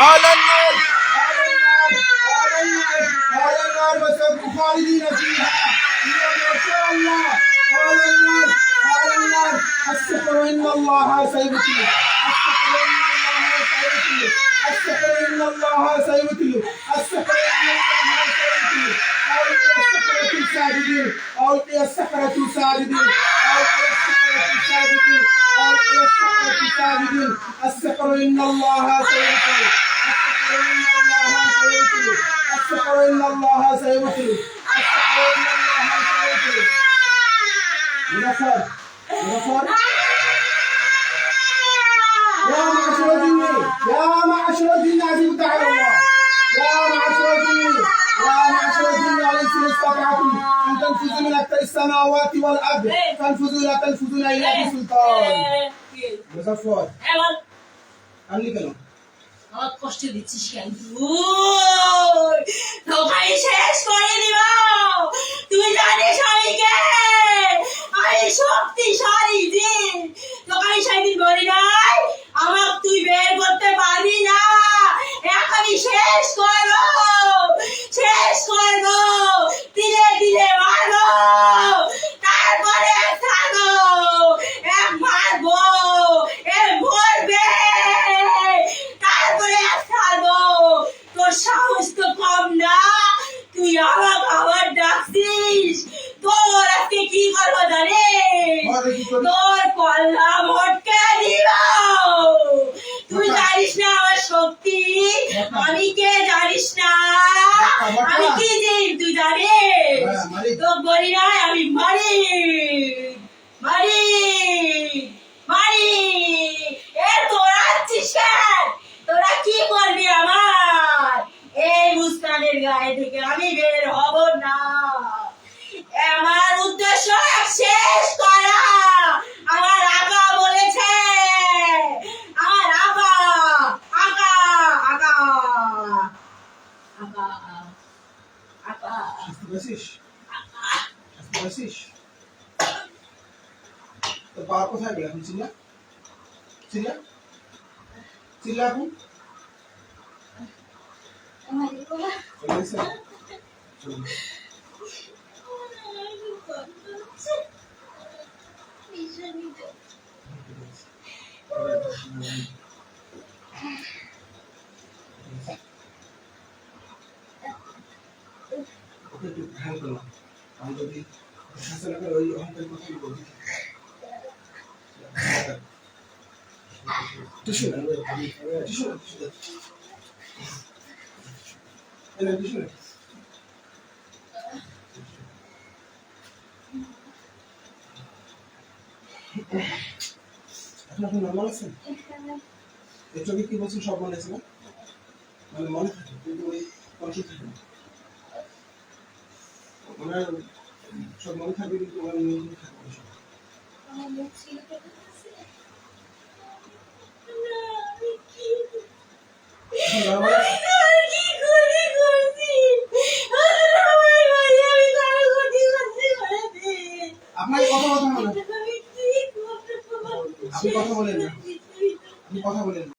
على النار. على النار على النار على النار وسوف خالدين فيها ما شاء الله على النار على النار السحر إن الله سيبتلي السحر إن الله سيبتلي السحر إن الله سيبتلي ألقي السحرة ساجدين ألقي السحرة ساجدين ألقي السحرة ساجدين السحر إن الله سيبتلي أستغفر الله سيبطل أستغفر الله سيبطل نفر نفر يا معشر الجن يا معشر الجن أجيب على الله يا معشر الجن يا معشر الجن أليس استطعتم أن تنفذوا من السماوات والأرض فانفذوا لا تنفذون إيه. إلا إيه. بسلطان مزفر أملك لهم. আমার কষ্ট দিচ্ছিস কেন? শেষ করে দিব। তুই জানিস আমি আমি শক্তিশালী দিন তোকে সেদিন বলি নাই আমার তুই বের করতে পারবি না এখনই শেষ করো শেষ করো দিলে দিলে মারো তারপরে থাকো এক মারবো এ মরবে তারপরে ছাড়বো তোর সাহস তো কম না তুই আমাকে আবার ডাকছিস? তোর আজকে কি করব জানিস? তোর কল্লা ভটকে দিব। তুই জানিস না আমার শক্তি? আমি কে জানিস না? আমি কি জিনিস তুই জানিস? হ্যাঁ, তো বলি না আমি মারি। মারি। মারি। এ তোরা আছিস কেন? তোরা কি করবি আমার এই মুস্তানের গায়ে থেকে আমি বের হব না। আমার উদ্দেশ্য শেষ করা। আমার আকা বলেছে, আমার আকা আকা আকা আকা আকা তো পাওয়ার কোথায় গেল এখন? চিল্লা। চিল্লা। চিল্লা এখন? আমি যদি ওই অহংকার টিস্যু টিস্যু এনে টিস্যু এখন আপনি নর্মাল আছেন? এই চোখে কি বলছেন সব মনে আছে না? মানে মনে থাকে কিন্তু ওই কন্ট্রোল থাকে না। ওনার সব মনে থাকবে কিন্তু ওনার নিয়ন্ত্রণ থাকবে সব। এখন আপনাকে কথা কথা বলেন আপনি কথা বলেন না আপনি কথা বলেন না।